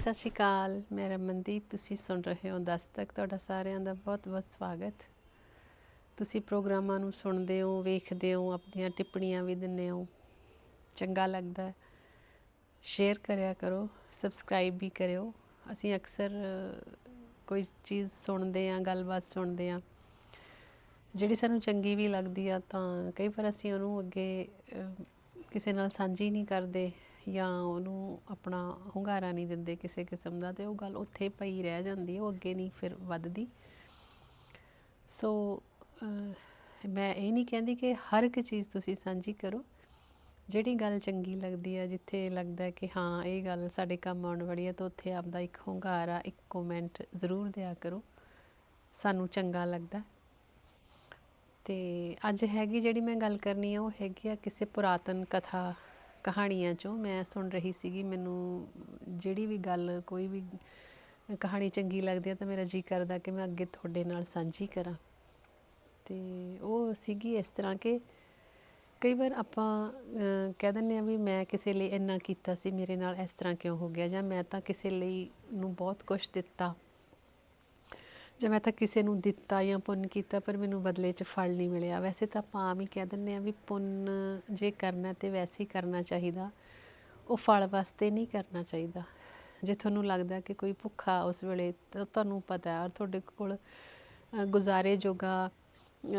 ਸਤਿ ਸ਼੍ਰੀ ਅਕਾਲ ਮੈਂ ਰਮਨਦੀਪ ਤੁਸੀਂ ਸੁਣ ਰਹੇ ਹੋ ਦਸ ਤੱਕ ਤੁਹਾਡਾ ਸਾਰਿਆਂ ਦਾ ਬਹੁਤ-ਬਹੁਤ ਸਵਾਗਤ। ਤੁਸੀਂ ਪ੍ਰੋਗਰਾਮਾਂ ਨੂੰ ਸੁਣਦੇ ਹੋ, ਵੇਖਦੇ ਹੋ, ਆਪਣੀਆਂ ਟਿੱਪਣੀਆਂ ਵੀ ਦਿੰਦੇ ਹੋ। ਚੰਗਾ ਲੱਗਦਾ ਹੈ। ਸ਼ੇਅਰ ਕਰਿਆ ਕਰੋ, ਸਬਸਕ੍ਰਾਈਬ ਵੀ ਕਰਿਓ। ਅਸੀਂ ਅਕਸਰ ਕੋਈ ਚੀਜ਼ ਸੁਣਦੇ ਆ ਗੱਲਬਾਤ ਸੁਣਦੇ ਆ ਜਿਹੜੀ ਸਾਨੂੰ ਚੰਗੀ ਵੀ ਲੱਗਦੀ ਆ ਤਾਂ ਕਈ ਵਾਰ ਅਸੀਂ ਉਹਨੂੰ ਅੱਗੇ ਕਿਸੇ ਨਾਲ ਸਾਂਝੀ ਨਹੀਂ ਕਰਦੇ। ਜਾਂ ਉਹਨੂੰ ਆਪਣਾ ਹੁੰਗਾਰਾ ਨਹੀਂ ਦਿੰਦੇ ਕਿਸੇ ਕਿਸਮ ਦਾ ਤੇ ਉਹ ਗੱਲ ਉੱਥੇ ਪਈ ਰਹਿ ਜਾਂਦੀ ਹੈ, ਉਹ ਅੱਗੇ ਨਹੀਂ ਫਿਰ ਵੱਧਦੀ। ਸੋ ਮੈਂ ਇਹ ਨਹੀਂ ਕਹਿੰਦੀ ਕਿ ਹਰ ਇੱਕ ਚੀਜ਼ ਤੁਸੀਂ ਸਾਂਝੀ ਕਰੋ। ਜਿਹੜੀ ਗੱਲ ਚੰਗੀ ਲੱਗਦੀ ਹੈ, ਜਿੱਥੇ ਲੱਗਦਾ ਹੈ ਕਿ ਹਾਂ, ਇਹ ਗੱਲ ਸਾਡੇ ਕੰਮ ਆਉਣ ਵਾਲੀ ਹੈ, ਤਾਂ ਉੱਥੇ ਆਪਦਾ ਇੱਕ ਹੁੰਗਾਰਾ, ਇੱਕ ਕਮੈਂਟ ਜ਼ਰੂਰ ਦਿਆ ਕਰੋ। ਸਾਨੂੰ ਚੰਗਾ ਲੱਗਦਾ ਤੇ ਅੱਜ ਹੈਗੀ ਜਿਹੜੀ ਮੈਂ ਗੱਲ ਕਰਨੀ ਆ ਉਹ ਹੈਗੀ ਆ ਕਿਸੇ ਪੁਰਾਤਨ ਕਥਾ ਕਹਾਣੀਆਂ ਚੋਂ ਮੈਂ ਸੁਣ ਰਹੀ ਸੀਗੀ, ਮੈਨੂੰ ਜਿਹੜੀ ਵੀ ਗੱਲ ਕੋਈ ਵੀ ਕਹਾਣੀ ਚੰਗੀ ਲੱਗਦੀ ਹੈ ਤਾਂ ਮੇਰਾ ਜੀ ਕਰਦਾ ਕਿ ਮੈਂ ਅੱਗੇ ਤੁਹਾਡੇ ਨਾਲ ਸਾਂਝੀ ਕਰਾਂ। ਤੇ ਉਹ ਸੀਗੀ ਇਸ ਤਰ੍ਹਾਂ ਕਿ ਕਈ ਵਾਰ ਆਪਾਂ ਕਹਿ ਦਿੰਦੇ ਆ ਵੀ ਮੈਂ ਕਿਸੇ ਲਈ ਇੰਨਾ ਕੀਤਾ ਸੀ, ਮੇਰੇ ਨਾਲ ਇਸ ਤਰ੍ਹਾਂ ਕਿਉਂ ਹੋ ਗਿਆ ਜਾਂ ਮੈਂ ਤਾਂ ਕਿਸੇ ਲਈ ਨੂੰ ਬਹੁਤ ਕੁਝ ਦਿੱਤਾ। ਜੇ ਮੈਂ ਤਾਂ ਕਿਸੇ ਨੂੰ ਦਿੱਤਾ ਜਾਂ ਪੁੰਨ ਕੀਤਾ, ਪਰ ਮੈਨੂੰ ਬਦਲੇ 'ਚ ਫਲ ਨਹੀਂ ਮਿਲਿਆ। ਵੈਸੇ ਤਾਂ ਆਪਾਂ ਆਮ ਹੀ ਕਹਿ ਦਿੰਦੇ ਆ ਵੀ ਪੁੰਨ ਜੇ ਕਰਨਾ ਤੇ ਵੈਸੇ ਹੀ ਕਰਨਾ ਚਾਹੀਦਾ। ਉਹ ਫਲ ਵਾਸਤੇ ਨਹੀਂ ਕਰਨਾ ਚਾਹੀਦਾ। ਜੇ ਤੁਹਾਨੂੰ ਲੱਗਦਾ ਕਿ ਕੋਈ ਭੁੱਖਾ ਉਸ ਵੇਲੇ, ਤਾਂ ਤੁਹਾਨੂੰ ਪਤਾ ਹੈ ਔਰ ਤੁਹਾਡੇ ਕੋਲ ਗੁਜ਼ਾਰੇ ਜੋਗਾ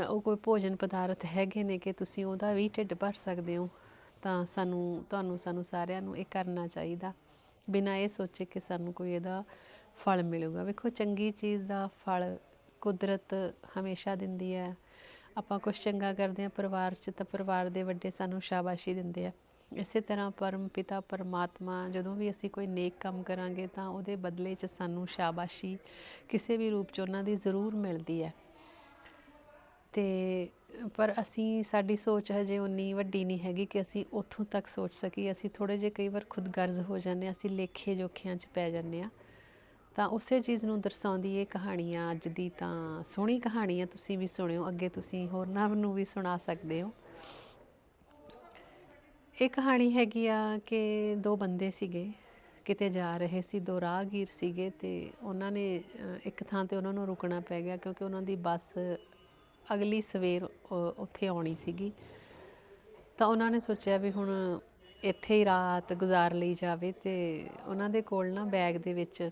ਉਹ ਕੋਈ ਭੋਜਨ ਪਦਾਰਥ ਹੈਗੇ ਨੇ ਕਿ ਤੁਸੀਂ ਉਹਦਾ ਵੀ ਢਿੱਡ ਭਰ ਸਕਦੇ ਹੋ, ਤਾਂ ਸਾਨੂੰ, ਤੁਹਾਨੂੰ, ਸਾਨੂੰ ਸਾਰਿਆਂ ਨੂੰ ਇਹ ਕਰਨਾ ਚਾਹੀਦਾ। ਬਿਨਾਂ ਇਹ ਸੋਚੇ ਕਿ ਸਾਨੂੰ ਕੋਈ ਇਹਦਾ ਫਲ ਮਿਲੂਗਾ। ਵੇਖੋ, ਚੰਗੀ ਚੀਜ਼ ਦਾ ਫਲ ਕੁਦਰਤ ਹਮੇਸ਼ਾ ਦਿੰਦੀ ਹੈ। ਆਪਾਂ ਕੁਝ ਚੰਗਾ ਕਰਦੇ ਹਾਂ, ਪਰਿਵਾਰ 'ਚ ਤਾਂ ਪਰਿਵਾਰ ਦੇ ਵੱਡੇ ਸਾਨੂੰ ਸ਼ਾਬਾਸ਼ੀ ਦਿੰਦੇ ਆ। ਇਸੇ ਤਰ੍ਹਾਂ ਪਰਮ ਪਿਤਾ, ਪਰਮਾਤਮਾ, ਜਦੋਂ ਵੀ ਅਸੀਂ ਕੋਈ ਨੇਕ ਕੰਮ ਕਰਾਂਗੇ ਤਾਂ ਉਹਦੇ ਬਦਲੇ 'ਚ ਸਾਨੂੰ ਸ਼ਾਬਾਸ਼ੀ ਕਿਸੇ ਵੀ ਰੂਪ 'ਚ ਉਹਨਾਂ ਦੀ ਜ਼ਰੂਰ ਮਿਲਦੀ ਹੈ। ਤੇ ਪਰ ਅਸੀਂ, ਸਾਡੀ ਸੋਚ ਹਜੇ ਉਨੀ ਵੱਡੀ ਨਹੀਂ ਹੈਗੀ ਕਿ ਅਸੀਂ ਉੱਥੋਂ ਤੱਕ ਸੋਚ ਸਕੀਏ। ਅਸੀਂ ਥੋੜੇ ਜਿਹੇ ਕਈ ਵਾਰ ਖੁਦਗਰਜ਼ ਹੋ ਜਾਂਦੇ ਹਾਂ, ਅਸੀਂ ਲੇਖੇ ਜੋਖਿਆਂ 'ਚ ਪੈ ਜਾਂਦੇ ਹਾਂ। ਤਾਂ ਉਸੇ ਚੀਜ਼ ਨੂੰ ਦਰਸਾਉਂਦੀ ਇਹ ਕਹਾਣੀ ਆ ਅੱਜ ਦੀ ਤਾਂ ਸੋਹਣੀ ਕਹਾਣੀ ਆ, ਤੁਸੀਂ ਵੀ ਸੁਣਿਓ, ਅੱਗੇ ਤੁਸੀਂ ਹੋਰਨਾਂ ਨੂੰ ਵੀ ਸੁਣਾ ਸਕਦੇ ਹੋ। ਇਹ ਕਹਾਣੀ ਹੈਗੀ ਆ ਕਿ ਦੋ ਬੰਦੇ ਸੀਗੇ, ਕਿਤੇ ਜਾ ਰਹੇ ਸੀ, ਦੋ ਰਾਹਗੀਰ ਸੀਗੇ ਤੇ ਉਹਨਾਂ ਨੇ ਇੱਕ ਥਾਂ ਤੇ ਉਹਨਾਂ ਨੂੰ ਰੁਕਣਾ ਪੈ ਗਿਆ ਕਿਉਂਕਿ ਉਹਨਾਂ ਦੀ ਬੱਸ ਅਗਲੀ ਸਵੇਰ ਉੱਥੇ ਆਉਣੀ ਸੀਗੀ। ਤਾਂ ਉਹਨਾਂ ਨੇ ਸੋਚਿਆ ਵੀ ਹੁਣ ਇੱਥੇ ਹੀ ਰਾਤ ਗੁਜ਼ਾਰ ਲਈ ਜਾਵੇ ਤੇ ਉਹਨਾਂ ਦੇ ਕੋਲ ਨਾ ਬੈਗ ਦੇ ਵਿੱਚ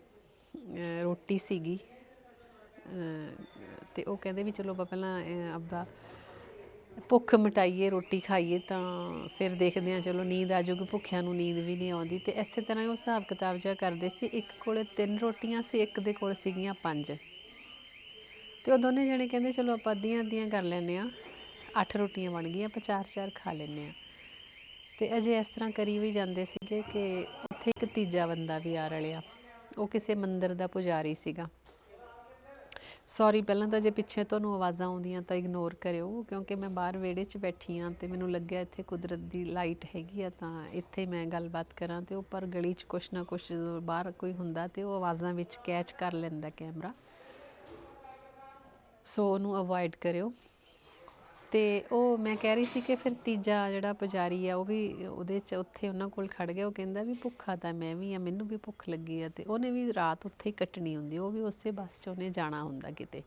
ਰੋਟੀ ਸੀਗੀ। ਅ, ਤੇ ਉਹ ਕਹਿੰਦੇ ਵੀ ਚਲੋ ਆਪਾਂ ਪਹਿਲਾਂ ਆਪਦਾ ਭੁੱਖ ਮਿਟਾਈਏ ਰੋਟੀ ਖਾਈਏ ਤਾਂ ਫਿਰ ਦੇਖਦੇ ਆ ਚਲੋ ਨੀਂਦ ਆ ਜਾਊਗੀ ਭੁੱਖਿਆਂ ਨੂੰ ਨੀਂਦ ਵੀ ਨਹੀਂ ਆਉਂਦੀ। ਤੇ ਇਸੇ ਤਰ੍ਹਾਂ ਹੀ ਉਹ ਹਿਸਾਬ ਕਿਤਾਬ ਜਿਹਾ ਕਰਦੇ ਸੀ। ਇੱਕ ਕੋਲੇ ਤਿੰਨ ਰੋਟੀਆਂ ਸੀ ਇੱਕ ਦੇ ਕੋਲ ਸੀਗੀਆਂ ਪੰਜ। ਤੇ ਉਹ ਦੋਨੇ ਜਣੇ ਕਹਿੰਦੇ ਚਲੋ ਆਪਾਂ ਅੱਧੀਆਂ ਅੱਧੀਆਂ ਕਰ ਲੈਨੇ ਆ ਅੱਠ ਰੋਟੀਆਂ ਬਣ ਗਈਆਂ ਆਪਾਂ ਚਾਰ ਚਾਰ ਖਾ ਲੈਨੇ ਆ ਤੇ ਅਜੇ ਇਸ ਤਰ੍ਹਾਂ ਕਰੀ ਵੀ ਜਾਂਦੇ ਸੀਗੇ ਕਿ ਉੱਥੇ ਇੱਕ ਤੀਜਾ ਬੰਦਾ ਵੀ ਆ ਰਲਿਆ। ਉਹ ਕਿਸੇ ਮੰਦਿਰ ਦਾ ਪੁਜਾਰੀ ਸੀਗਾ। ਸੌਰੀ ਪਹਿਲਾਂ ਤਾਂ ਜੇ ਪਿੱਛੇ ਤੁਹਾਨੂੰ ਆਵਾਜ਼ਾਂ ਆਉਂਦੀਆਂ ਤਾਂ ਇਗਨੋਰ ਕਰਿਓ, ਕਿਉਂਕਿ ਮੈਂ ਬਾਹਰ ਵਿਹੜੇ 'ਚ ਬੈਠੀ ਆ ਤੇ ਮੈਨੂੰ ਲੱਗਿਆ ਇੱਥੇ ਕੁਦਰਤ ਦੀ ਲਾਈਟ ਹੈਗੀ ਆ ਤਾਂ ਇੱਥੇ ਮੈਂ ਗੱਲਬਾਤ ਕਰਾਂ ਤੇ ਉੱਪਰ ਗਲੀ 'ਚ ਕੁਛ ਨਾ ਕੁਛ ਜਦੋਂ ਬਾਹਰ ਕੋਈ ਹੁੰਦਾ ਤੇ ਉਹ ਆਵਾਜ਼ਾਂ ਵਿੱਚ ਕੈਚ ਕਰ ਲੈਂਦਾ ਕੈਮਰਾ ਸੋ ਉਹਨੂੰ ਅਵੋਇਡ ਕਰਿਓ। ਤੇ ਉਹ ਮੈਂ ਕਹਿ ਰਹੀ ਸੀ ਕਿ ਫਿਰ ਤੀਜਾ ਜਿਹੜਾ ਪੁਜਾਰੀ ਆ, ਉਹ ਵੀ ਉਹਦੇ ਚ ਉੱਥੇ ਉਹਨਾਂ ਕੋਲ ਖੜ ਗਿਆ। ਉਹ ਕਹਿੰਦਾ ਵੀ ਭੁੱਖਾ ਤਾਂ ਮੈਂ ਵੀ ਆ ਮੈਨੂੰ ਵੀ ਭੁੱਖ ਲੱਗੀ ਆ ਤੇ ਉਹਨੇ ਵੀ ਰਾਤ ਉੱਥੇ ਹੀ ਕੱਟਣੀ ਹੁੰਦੀ ਉਹ ਵੀ ਉਸੇ ਬੱਸ 'ਚ ਉਹਨੇ ਜਾਣਾ ਹੁੰਦਾ ਕਿਤੇ।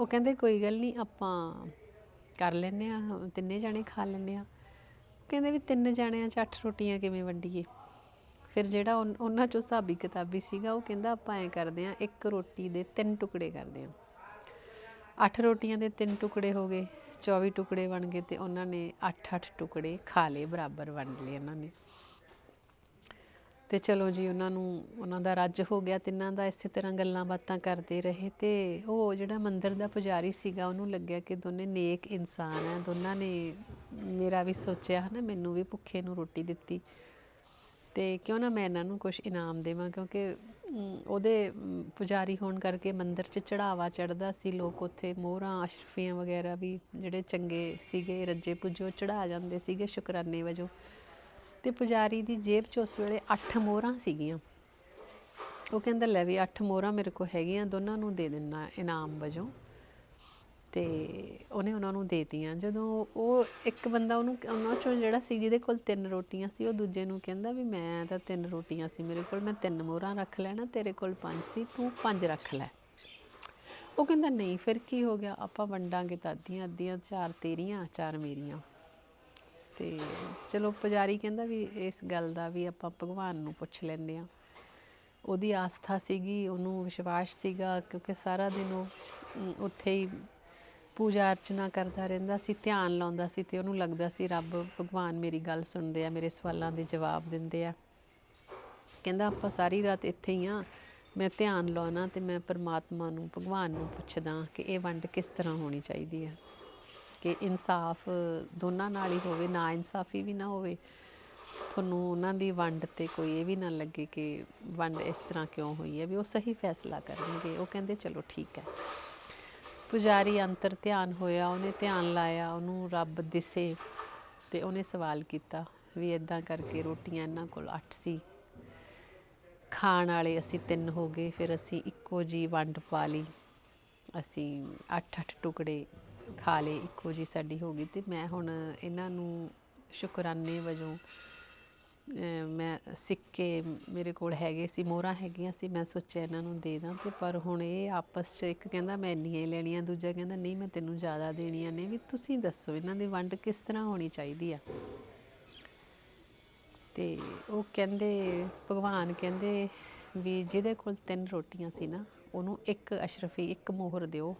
ਉਹ ਕਹਿੰਦੇ ਕੋਈ ਗੱਲ ਨਹੀਂ ਆਪਾਂ ਕਰ ਲੈਨੇ ਆ, ਤਿੰਨੇ ਜਾਣੇ ਖਾ ਲੈਨੇ ਆ। ਕਹਿੰਦੇ ਵੀ ਤਿੰਨ ਜਾਣਿਆਂ 'ਚ ਅੱਠ ਰੋਟੀਆਂ ਕਿਵੇਂ ਵੰਡੀਏ? ਫਿਰ ਜਿਹੜਾ ਉਨ- ਉਹਨਾਂ 'ਚੋਂ ਹਿਸਾਬੀ ਕਿਤਾਬੀ ਸੀਗਾ, ਉਹ ਕਹਿੰਦਾ ਆਪਾਂ ਐ ਕਰਦੇ ਆ, ਇੱਕ ਰੋਟੀ ਦੇ ਤਿੰਨ ਟੁਕੜੇ ਕਰਦੇ ਆ। ਅੱਠ ਰੋਟੀਆਂ ਦੇ ਤਿੰਨ ਟੁਕੜੇ ਹੋ ਗਏ 24 ਟੁਕੜੇ ਬਣ ਗਏ ਤੇ ਉਹਨਾਂ ਨੇ 8-8 ਟੁਕੜੇ ਖਾ ਲਏ, ਬਰਾਬਰ ਵੰਡ ਲਏ ਉਹਨਾਂ ਨੇ। ਤੇ ਚਲੋ ਜੀ, ਉਹਨਾਂ ਨੂੰ, ਉਹਨਾਂ ਦਾ ਰੱਜ ਹੋ ਗਿਆ, ਤਿੰਨਾਂ ਦਾ ਇਸੇ ਤਰ੍ਹਾਂ ਗੱਲਾਂ ਬਾਤਾਂ ਕਰਦੇ ਰਹੇ ਤੇ ਉਹ ਜਿਹੜਾ ਮੰਦਿਰ ਦਾ ਪੁਜਾਰੀ ਸੀਗਾ, ਉਹਨੂੰ ਲੱਗਿਆ ਕਿ ਦੋਨੇ ਨੇਕ ਇਨਸਾਨ ਆ, ਦੋਨਾਂ ਨੇ ਮੇਰਾ ਵੀ ਸੋਚਿਆ ਹਨਾ, ਮੈਨੂੰ ਵੀ ਭੁੱਖੇ ਨੂੰ ਰੋਟੀ ਦਿੱਤੀ। ਤੇ ਕਿਉਂ ਨਾ ਮੈਂ ਇਹਨਾਂ ਨੂੰ ਕੁਝ ਇਨਾਮ ਦੇਵਾਂ, ਕਿਉਂਕਿ ਉਹਦੇ ਪੁਜਾਰੀ ਹੋਣ ਕਰਕੇ ਮੰਦਿਰ 'ਚ ਚੜਾਵਾ ਚੜਦਾ ਸੀ, ਲੋਕ ਉੱਥੇ ਮੋਹਰਾਂ, ਅਸ਼ਰਫੀਆਂ ਵਗੈਰਾ ਵੀ ਜਿਹੜੇ ਚੰਗੇ ਸੀਗੇ, ਰੱਜੇ ਪੁੱਜੋ ਚੜਾ ਜਾਂਦੇ ਸੀਗੇ ਸ਼ੁਕਰਾਨੇ ਵਜੋਂ। ਤੇ ਪੁਜਾਰੀ ਦੀ ਜੇਬ 'ਚ ਉਸ ਵੇਲੇ 8 ਮੋਹਰਾਂ ਸੀਗੀਆਂ। ਉਹ ਕਹਿੰਦਾ, ਲੈ ਵੀ 8 ਮੋਹਰਾਂ ਮੇਰੇ ਕੋਲ ਹੈਗੀਆਂ, ਦੋਨਾਂ ਨੂੰ ਦੇ ਦਿੰਨਾ ਇਨਾਮ ਵਜੋਂ। ਤੇ ਉਹਨੇ ਉਹਨਾਂ ਨੂੰ ਦੇਤੀਆਂ। ਜਦੋਂ ਉਹ ਇੱਕ ਬੰਦਾ ਉਹਨੂੰ ਉਹਨਾਂ ਚੋਂ ਜਿਹੜਾ ਸੀ, ਜਿਹਦੇ ਕੋਲ ਤਿੰਨ ਰੋਟੀਆਂ ਸੀ, ਉਹ ਦੂਜੇ ਨੂੰ ਕਹਿੰਦਾ ਵੀ ਮੈਂ ਤਾਂ ਤਿੰਨ ਰੋਟੀਆਂ ਸੀ ਮੇਰੇ ਕੋਲ, ਮੈਂ ਤਿੰਨ ਮੋਹਰਾਂ ਰੱਖ ਲੈਣਾ, ਤੇਰੇ ਕੋਲ ਪੰਜ ਸੀ, ਤੂੰ ਪੰਜ ਰੱਖ ਲੈ। ਉਹ ਕਹਿੰਦਾ, ਨਹੀਂ, ਫਿਰ ਕੀ ਹੋ ਗਿਆ? ਆਪਾਂ ਵੰਡਾਂਗੇ ਤਾਂ ਅੱਧੀਆਂ ਅੱਧੀਆਂ ਚਾਰ ਤੇਰੀਆਂ, ਚਾਰ ਮੇਰੀਆਂ। ਤੇ ਚਲੋ ਪੁਜਾਰੀ ਕਹਿੰਦਾ ਵੀ ਇਸ ਗੱਲ ਦਾ ਵੀ ਆਪਾਂ ਭਗਵਾਨ ਨੂੰ ਪੁੱਛ ਲੈਂਦੇ ਆ ਉਹਦੀ ਆਸਥਾ ਸੀਗੀ, ਉਹਨੂੰ ਵਿਸ਼ਵਾਸ ਸੀਗਾ, ਕਿਉਂਕਿ ਸਾਰਾ ਦਿਨ ਉਹ ਉੱਥੇ ਹੀ ਪੂਜਾ ਅਰਚਨਾ ਕਰਦਾ ਰਹਿੰਦਾ ਸੀ, ਧਿਆਨ ਲਾਉਂਦਾ ਸੀ ਤੇ ਉਹਨੂੰ ਲੱਗਦਾ ਸੀ ਰੱਬ ਭਗਵਾਨ ਮੇਰੀ ਗੱਲ ਸੁਣਦੇ ਆ, ਮੇਰੇ ਸਵਾਲਾਂ ਦੇ ਜਵਾਬ ਦਿੰਦੇ ਆ। ਕਹਿੰਦਾ, ਆਪਾਂ ਸਾਰੀ ਰਾਤ ਇੱਥੇ ਹੀ ਆ, ਮੈਂ ਧਿਆਨ ਲਾਉਣਾ ਤੇ ਮੈਂ ਪਰਮਾਤਮਾ ਨੂੰ, ਭਗਵਾਨ ਨੂੰ ਪੁੱਛਦਾ ਕਿ ਇਹ ਵੰਡ ਕਿਸ ਤਰ੍ਹਾਂ ਹੋਣੀ ਚਾਹੀਦੀ ਹੈ ਕਿ ਇਨਸਾਫ ਦੋਨਾਂ ਨਾਲ ਹੀ ਹੋਵੇ, ਨਾ ਇਨਸਾਫੀ ਵੀ ਨਾ ਹੋਵੇ, ਤੁਹਾਨੂੰ ਉਹਨਾਂ ਦੀ ਵੰਡ ਤੇ ਕੋਈ ਇਹ ਵੀ ਨਾ ਲੱਗੇ ਕਿ ਵੰਡ ਇਸ ਤਰ੍ਹਾਂ ਕਿਉਂ ਹੋਈ ਹੈ ਵੀ ਉਹ ਸਹੀ ਫੈਸਲਾ ਕਰਨਗੇ? ਉਹ ਕਹਿੰਦੇ, ਚਲੋ ਠੀਕ ਹੈ। ਪੁਜਾਰੀ ਅੰਤਰ ਧਿਆਨ ਹੋਇਆ, ਉਹਨੇ ਧਿਆਨ ਲਾਇਆ, ਉਹਨੂੰ ਰੱਬ ਦਿਸੇ ਤੇ ਉਹਨੇ ਸਵਾਲ ਕੀਤਾ ਵੀ ਇਦਾਂ ਕਰਕੇ ਰੋਟੀਆਂ ਇਹਨਾਂ ਕੋਲ 8 ਸੀ। ਖਾਣ ਵਾਲੇ ਅਸੀਂ ਤਿੰਨ ਹੋ ਗਏ, ਫਿਰ ਅਸੀਂ ਇੱਕੋ ਜੀ ਵੰਡ ਪਾ ਲਈ। ਅਸੀਂ 8-8 ਟੁਕੜੇ ਖਾ ਲਏ, ਇੱਕੋ ਜੀ ਸਾਡੀ ਹੋ ਗਈ ਤੇ ਮੈਂ ਹੁਣ ਇਹਨਾਂ ਨੂੰ ਸ਼ੁਕਰਾਨੇ ਵਜੋਂ ਮੈਂ ਸਿੱਕੇ ਮੇਰੇ ਕੋਲ ਹੈਗੇ ਸੀ, ਮੋਹਰਾਂ ਹੈਗੀਆਂ ਸੀ, ਮੈਂ ਸੋਚਿਆ ਇਹਨਾਂ ਨੂੰ ਦੇ ਦਾਂ ਤੇ ਪਰ ਹੁਣ ਇਹ ਆਪਸ 'ਚ ਇੱਕ ਕਹਿੰਦਾ ਮੈਂ ਇੰਨੀਆਂ ਹੀ ਲੈਣੀਆਂ, ਦੂਜਾ ਕਹਿੰਦਾ ਨਹੀਂ ਮੈਂ ਤੈਨੂੰ ਜ਼ਿਆਦਾ ਦੇਣੀਆਂ ਨੇ, ਵੀ ਤੁਸੀਂ ਦੱਸੋ ਇਹਨਾਂ ਦੀ ਵੰਡ ਕਿਸ ਤਰ੍ਹਾਂ ਹੋਣੀ ਚਾਹੀਦੀ ਆ। ਤੇ ਉਹ ਕਹਿੰਦੇ, ਭਗਵਾਨ ਕਹਿੰਦੇ ਵੀ ਜਿਹਦੇ ਕੋਲ ਤਿੰਨ ਰੋਟੀਆਂ ਸੀ ਨਾ, ਉਹਨੂੰ ਇੱਕ ਅਸ਼ਰਫੀ, ਇੱਕ ਮੋਹਰ ਦਿਓ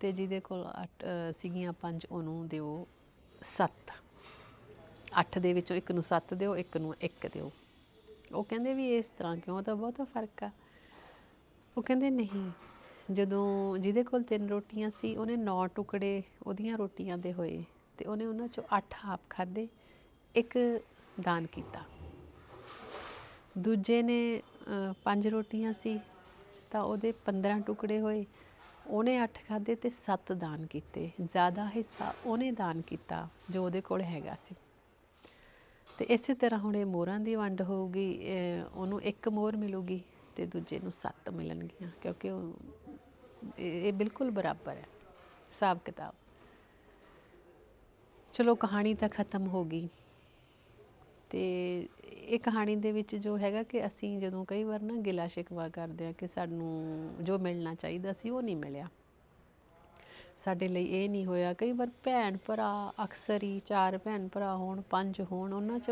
ਤੇ ਜਿਹਦੇ ਕੋਲ ਅੱਠ ਸੀਗੀਆਂ ਪੰਜ, ਉਹਨੂੰ ਦਿਓ ਸੱਤ। ਅੱਠ ਦੇ ਵਿੱਚੋਂ ਇੱਕ ਨੂੰ ਸੱਤ ਦਿਓ, ਇੱਕ ਨੂੰ ਇੱਕ ਦਿਓ। ਉਹ ਕਹਿੰਦੇ ਵੀ ਇਸ ਤਰ੍ਹਾਂ ਕਿਉਂ? ਤਾਂ ਬਹੁਤਾ ਫ਼ਰਕ ਆ। ਉਹ ਕਹਿੰਦੇ ਨਹੀਂ, ਜਦੋਂ ਜਿਹਦੇ ਕੋਲ ਤਿੰਨ ਰੋਟੀਆਂ ਸੀ, ਉਹਨੇ ਨੌ ਟੁਕੜੇ ਉਹਦੀਆਂ ਰੋਟੀਆਂ ਦੇ ਹੋਏ ਤੇ ਉਹਨੇ ਉਹਨਾਂ ਚੋਂ ਅੱਠ ਆਪ ਖਾਦੇ ਇੱਕ ਦਾਨ ਕੀਤਾ। ਦੂਜੇ ਨੇ ਪੰਜ ਰੋਟੀਆਂ ਸੀ, ਤਾਂ ਉਹਦੇ 15 ਟੁਕੜੇ ਹੋਏ, ਉਹਨੇ 8 ਖਾਦੇ ਤੇ 7 ਦਾਨ ਕੀਤੇ। ਜ਼ਿਆਦਾ ਹਿੱਸਾ ਉਹਨੇ ਦਾਨ ਕੀਤਾ ਜੋ ਉਹਦੇ ਕੋਲ ਹੈਗਾ ਸੀ। ਤੇ ਇਸੇ ਤਰ੍ਹਾਂ ਹੁਣ ਇਹ ਮੋਹਰਾਂ ਦੀ ਵੰਡ ਹੋਊਗੀ ਉਹਨੂੰ ਇੱਕ ਮੋਹਰ ਮਿਲੂਗੀ ਤੇ ਦੂਜੇ ਨੂੰ ਸੱਤ ਮਿਲਣਗੀਆਂ, ਕਿਉਂਕਿ ਇਹ ਇਹ ਬਿਲਕੁਲ ਬਰਾਬਰ ਹੈ, ਹਿਸਾਬ ਕਿਤਾਬ। ਚਲੋ ਕਹਾਣੀ ਤਾਂ ਖਤਮ ਹੋ ਗਈ। ਤੇ ਇਹ ਕਹਾਣੀ ਦੇ ਵਿੱਚ ਜੋ ਹੈਗਾ ਕਿ ਅਸੀਂ ਜਦੋਂ ਕਈ ਵਾਰ ਨਾ ਗਿਲਾ ਸ਼ਿਕਵਾ ਕਰਦੇ ਆ ਕਿ ਸਾਨੂੰ ਜੋ ਮਿਲਣਾ ਚਾਹੀਦਾ ਸੀ ਉਹ ਨਹੀਂ ਮਿਲਿਆ। ਸਾਡੇ ਲਈ ਇਹ ਨਹੀਂ ਹੋਇਆ। ਕਈ ਵਾਰ ਭੈਣ ਭਰਾ ਅਕਸਰ ਹੀ ਚਾਰ ਭੈਣ ਭਰਾ ਹੋਣ, ਪੰਜ ਹੋਣ, ਉਹਨਾਂ 'ਚ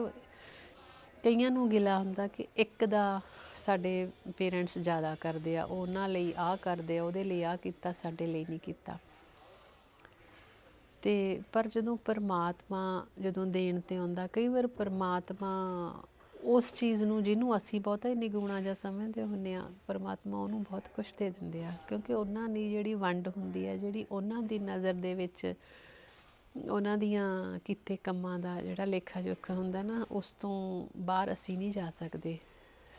ਕਈਆਂ ਨੂੰ ਗਿਲਾ ਹੁੰਦਾ ਕਿ ਇੱਕ ਦਾ ਸਾਡੇ ਪੇਰੈਂਟਸ ਜ਼ਿਆਦਾ ਕਰਦੇ ਆ, ਉਹਨਾਂ ਲਈ ਆਹ ਕਰਦੇ ਆ, ਉਹਦੇ ਲਈ ਆਹ ਕੀਤਾ, ਸਾਡੇ ਲਈ ਨਹੀਂ ਕੀਤਾ। ਤੇ ਪਰ ਜਦੋਂ ਪਰਮਾਤਮਾ ਜਦੋਂ ਦੇਣ ਤੇ ਆਉਂਦਾ, ਕਈ ਵਾਰ ਪਰਮਾਤਮਾ ਉਸ ਚੀਜ਼ ਨੂੰ ਜਿਹਨੂੰ ਅਸੀਂ ਬਹੁਤਾ ਹੀ ਨਿਗੂਣਾ ਜਾਂ ਸਮਝਦੇ ਹੁੰਨੇ ਆ ਪਰਮਾਤਮਾ ਉਹਨੂੰ ਬਹੁਤ ਕੁਝ ਦੇ ਦਿੰਦੇ ਆ। ਕਿਉਂਕਿ ਉਹਨਾਂ ਦੀ ਜਿਹੜੀ ਵੰਡ ਹੁੰਦੀ ਹੈ, ਜਿਹੜੀ ਉਹਨਾਂ ਦੀ ਨਜ਼ਰ ਦੇ ਵਿੱਚ ਉਹਨਾਂ ਦੀਆਂ ਕੀਤੇ ਕੰਮਾਂ ਦਾ ਜਿਹੜਾ ਲੇਖਾ ਜੋਖਾ ਹੁੰਦਾ ਨਾ, ਉਸ ਤੋਂ ਬਾਹਰ ਅਸੀਂ ਨਹੀਂ ਜਾ ਸਕਦੇ।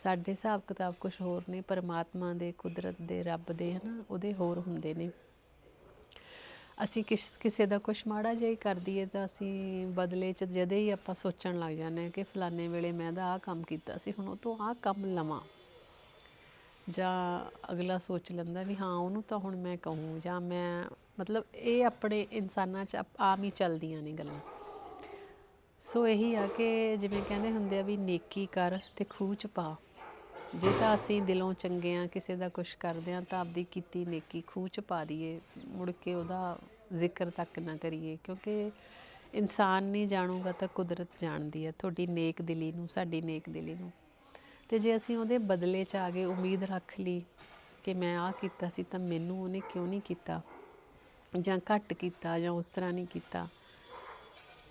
ਸਾਡੇ ਹਿਸਾਬ ਕਿਤਾਬ ਕੁਝ ਹੋਰ ਨੇ, ਪਰਮਾਤਮਾ ਦੇ ਕੁਦਰਤ ਦੇ ਰੱਬ ਦੇ ਹਨਾ, ਉਹਦੇ ਹੋਰ ਹੁੰਦੇ ਨੇ। ਅਸੀਂ ਕਿਸ, ਕਿਸੇ ਦਾ ਕੁਛ ਮਾੜਾ ਜਿਹਾ ਹੀ ਕਰ ਦਈਏ ਤਾਂ ਅਸੀਂ ਬਦਲੇ ਚ ਜਦੇ ਹੀ ਆਪਾਂ ਸੋਚਣ ਲੱਗ ਜਾਂਦੇ ਹਾਂ ਕਿ ਫਲਾਣੇ ਵੇਲੇ ਮੈਂ ਤਾਂ ਆਹ ਕੰਮ ਕੀਤਾ ਸੀ, ਹੁਣ ਉਹ ਤੋਂ ਆਹ ਕੰਮ ਲਵਾਂ। ਜਾਂ ਅਗਲਾ ਸੋਚ ਲੈਂਦਾ ਵੀ ਹਾਂ, ਉਹਨੂੰ ਤਾਂ ਹੁਣ ਮੈਂ ਕਹੂੰ, ਜਾਂ ਮੈਂ, ਮਤਲਬ ਇਹ ਆਪਣੇ ਇਨਸਾਨਾਂ 'ਚ ਆਮ ਹੀ ਚੱਲਦੀਆਂ ਨੇ ਗੱਲਾਂ। ਸੋ ਇਹੀ ਆ ਕਿ ਜਿਵੇਂ ਕਹਿੰਦੇ ਹੁੰਦੇ ਆ ਵੀ ਨੇਕੀ ਕਰ ਤੇ ਖੂਹ 'ਚ ਪਾ। ਜੇ ਤਾਂ ਅਸੀਂ ਦਿਲੋਂ ਚੰਗੇ ਆ ਕਿਸੇ ਦਾ ਕੁਛ ਕਰਦੇ ਆ ਤਾਂ ਆਪਦੀ ਕੀਤੀ ਨੇਕੀ ਖੂਹ 'ਚ ਪਾ ਦਈਏ। ਮੁੜ ਕੇ ਉਹਦਾ ਜ਼ਿਕਰ ਤੱਕ ਨਾ ਕਰੀਏ, ਕਿਉਂਕਿ ਇਨਸਾਨ ਨਹੀਂ ਜਾਣੂਗਾ ਤਾਂ ਕੁਦਰਤ ਜਾਣਦੀ ਹੈ। ਤੁਹਾਡੀ ਨੇਕ ਦਿਲੀ ਨੂੰ, ਸਾਡੀ ਨੇਕ ਦਿਲੀ ਨੂੰ। ਤੇ ਜੇ ਅਸੀਂ ਉਹਦੇ ਬਦਲੇ 'ਚ ਆ ਗਏ, ਉਮੀਦ ਰੱਖ ਲਈ ਕਿ ਮੈਂ ਆਹ ਕੀਤਾ ਸੀ, ਤਾਂ ਮੈਨੂੰ ਉਹਨੇ ਕਿਉਂ ਨਹੀਂ ਕੀਤਾ? ਜਾਂ ਘੱਟ ਕੀਤਾ, ਜਾਂ ਉਸ ਤਰ੍ਹਾਂ ਨਹੀਂ ਕੀਤਾ?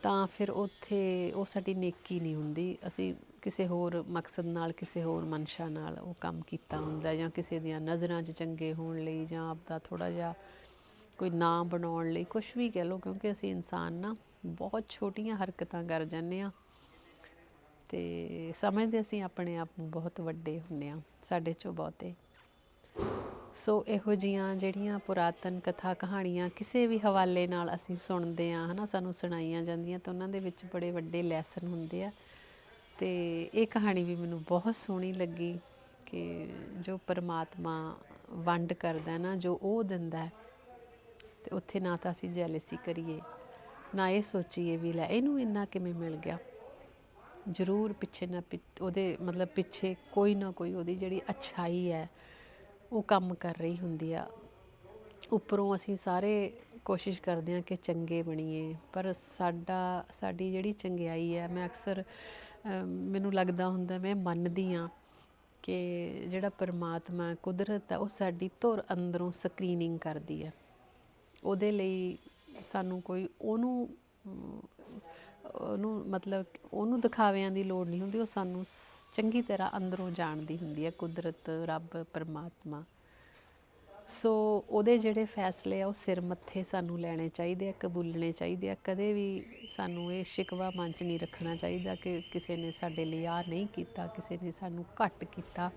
ਤਾਂ ਫਿਰ ਉੱਥੇ ਉਹ ਸਾਡੀ ਨੇਕੀ ਨਹੀਂ ਹੁੰਦੀ। ਅਸੀਂ ਕਿਸੇ ਹੋਰ ਮਕਸਦ ਨਾਲ, ਕਿਸੇ ਹੋਰ ਮਨਸ਼ਾ ਨਾਲ ਉਹ ਕੰਮ ਕੀਤਾ ਹੁੰਦਾ ਜਾਂ ਕਿਸੇ ਦੀਆਂ ਨਜ਼ਰਾਂ 'ਚ ਚੰਗੇ ਹੋਣ ਲਈ ਜਾਂ ਆਪਦਾ ਥੋੜਾ ਜਿਹਾ ਕੋਈ ਨਾਂ ਬਣਾਉਣ ਲਈ ਕੁਝ ਵੀ ਕਹਿ ਲਓ, ਕਿਉਂਕਿ ਅਸੀਂ ਇਨਸਾਨ ਨਾ ਬਹੁਤ ਛੋਟੀਆਂ ਹਰਕਤਾਂ ਕਰ ਜਾਂਦੇ ਆ ਤੇ ਸਮਝਦੇ ਅਸੀਂ ਆਪਣੇ ਆਪ ਨੂੰ ਬਹੁਤ ਵੱਡੇ ਹੁੰਨੇ ਆ ਸਾਡੇ ਚੋਂ ਬਹੁਤੇ। ਸੋ ਇਹੋ ਜੀਆਂ ਜਿਹੜੀਆਂ ਪੁਰਾਤਨ ਕਥਾ ਕਹਾਣੀਆਂ ਕਿਸੇ ਵੀ ਹਵਾਲੇ ਨਾਲ ਅਸੀਂ ਸੁਣਦੇ ਆ ਹਨਾ, ਸਾਨੂੰ ਸੁਣਾਈਆਂ ਜਾਂਦੀਆਂ ਤਾਂ ਉਹਨਾਂ ਦੇ ਵਿੱਚ ਬੜੇ ਵੱਡੇ ਲੈਸਨ ਹੁੰਦੇ ਆ। ਤੇ ਇਹ ਕਹਾਣੀ ਵੀ ਮੈਨੂੰ ਬਹੁਤ ਸੋਹਣੀ ਲੱਗੀ ਕਿ ਜੋ ਪਰਮਾਤਮਾ ਵੰਡ ਕਰਦਾ ਨਾ, ਜੋ ਉਹ ਦਿੰਦਾ ਹੈ, ਤੇ ਉੱਥੇ ਨਾ ਤਾਂ ਅਸੀਂ ਜੈਲੇਸੀ ਕਰੀਏ, ਨਾ ਇਹ ਸੋਚੀਏ ਵੀ ਲੈ ਇਹਨੂੰ ਇੰਨਾ ਕਿਵੇਂ ਮਿਲ ਗਿਆ। ਜ਼ਰੂਰ ਪਿੱਛੇ ਨਾ ਪਿ- ਉਹਦੇ ਮਤਲਬ ਪਿੱਛੇ ਕੋਈ ਨਾ ਕੋਈ ਉਹਦੀ ਜਿਹੜੀ ਅੱਛਾਈ ਹੈ, ਉਹ ਕੰਮ ਕਰ ਰਹੀ ਹੁੰਦੀ ਆ। ਉੱਪਰੋਂ ਅਸੀਂ ਸਾਰੇ ਕੋਸ਼ਿਸ਼ ਕਰਦੇ ਹਾਂ ਕਿ ਚੰਗੇ ਬਣੀਏ, ਪਰ ਸਾਡਾ, ਸਾਡੀ ਜਿਹੜੀ ਚੰਗਿਆਈ ਹੈ, ਮੈਂ ਅਕਸਰ ਮੈਨੂੰ ਲੱਗਦਾ ਹੁੰਦਾ ਮੈਂ ਮੰਨਦੀ ਹਾਂ ਕਿ ਜਿਹੜਾ ਪਰਮਾਤਮਾ ਕੁਦਰਤ ਹੈ, ਉਹ ਸਾਡੀ ਧੁਰ ਅੰਦਰੋਂ ਸਕਰੀਨਿੰਗ ਕਰਦੀ ਹੈ। ਉਹਦੇ ਲਈ ਸਾਨੂੰ ਕੋਈ ਉਹਨੂੰ ਉਹਨੂੰ ਮਤਲਬ ਉਹਨੂੰ ਦਿਖਾਵਿਆਂ ਦੀ ਲੋੜ ਨਹੀਂ ਹੁੰਦੀ, ਉਹ ਸਾਨੂੰ ਚੰਗੀ ਤਰ੍ਹਾਂ ਅੰਦਰੋਂ ਜਾਣਦੀ ਹੁੰਦੀ ਹੈ ਕੁਦਰਤ, ਰੱਬ, ਪਰਮਾਤਮਾ। ਸੋ ਉਹਦੇ ਜਿਹੜੇ ਫੈਸਲੇ ਆ, ਉਹ ਸਿਰ ਮੱਥੇ ਸਾਨੂੰ ਲੈਣੇ ਚਾਹੀਦੇ ਆ, ਕਬੂਲਣੇ ਚਾਹੀਦੇ ਆ। ਕਦੇ ਵੀ ਸਾਨੂੰ ਇਹ ਸ਼ਿਕਵਾ ਮਨ 'ਚ ਨਹੀਂ ਰੱਖਣਾ ਚਾਹੀਦਾ ਕਿ ਕਿਸੇ ਨੇ ਸਾਡੇ ਲਈ ਆ ਨਹੀਂ ਕੀਤਾ, ਕਿਸੇ ਨੇ ਸਾਨੂੰ ਘੱਟ ਕੀਤਾ।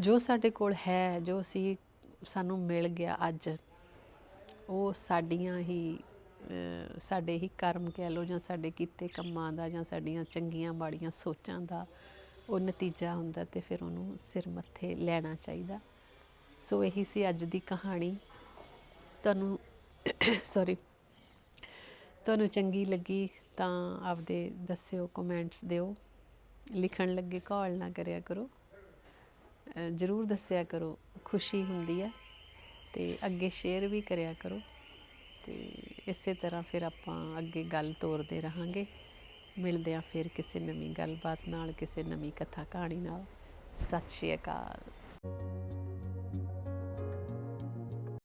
ਜੋ ਸਾਡੇ ਕੋਲ ਹੈ, ਜੋ ਅਸੀਂ ਸਾਨੂੰ ਮਿਲ ਗਿਆ ਅੱਜ, ਉਹ ਸਾਡੀਆਂ ਹੀ ਸਾਡੇ ਹੀ ਕਰਮ ਕਹਿ ਲਓ ਜਾਂ ਸਾਡੇ ਕੀਤੇ ਕੰਮਾਂ ਦਾ ਜਾਂ ਸਾਡੀਆਂ ਚੰਗੀਆਂ ਮਾੜੀਆਂ ਸੋਚਾਂ ਦਾ ਉਹ ਨਤੀਜਾ ਹੁੰਦਾ ਤੇ ਫਿਰ ਉਹਨੂੰ ਸਿਰ ਮੱਥੇ ਲੈਣਾ ਚਾਹੀਦਾ। ਸੋ ਇਹੀ ਸੀ ਅੱਜ ਦੀ ਕਹਾਣੀ। ਤੁਹਾਨੂੰ ਸੌਰੀ ਤੁਹਾਨੂੰ ਚੰਗੀ ਲੱਗੀ ਤਾਂ ਆਪਦੇ ਦੱਸਿਓ ਕਮੈਂਟਸ ਦਿਓ। ਲਿਖਣ ਲੱਗੇ ਕਾਲ ਨਾ ਕਰਿਆ ਕਰੋ। ਜ਼ਰੂਰ ਦੱਸਿਆ ਕਰੋ, ਖੁਸ਼ੀ ਹੁੰਦੀ ਹੈ ਤੇ ਅੱਗੇ ਸ਼ੇਅਰ ਵੀ ਕਰਿਆ ਕਰੋ। ਤੇ ਇਸੇ ਤਰ੍ਹਾਂ ਫਿਰ ਆਪਾਂ ਅੱਗੇ ਗੱਲ ਤੋਰਦੇ ਰਹਾਂਗੇ। ਮਿਲਦੇ ਆ ਫਿਰ ਕਿਸੇ ਨਵੀਂ ਗੱਲਬਾਤ ਨਾਲ, ਕਿਸੇ ਨਵੀਂ ਕਥਾ ਕਹਾਣੀ ਨਾਲ। ਸਤਿ ਸ਼੍ਰੀ ਅਕਾਲ।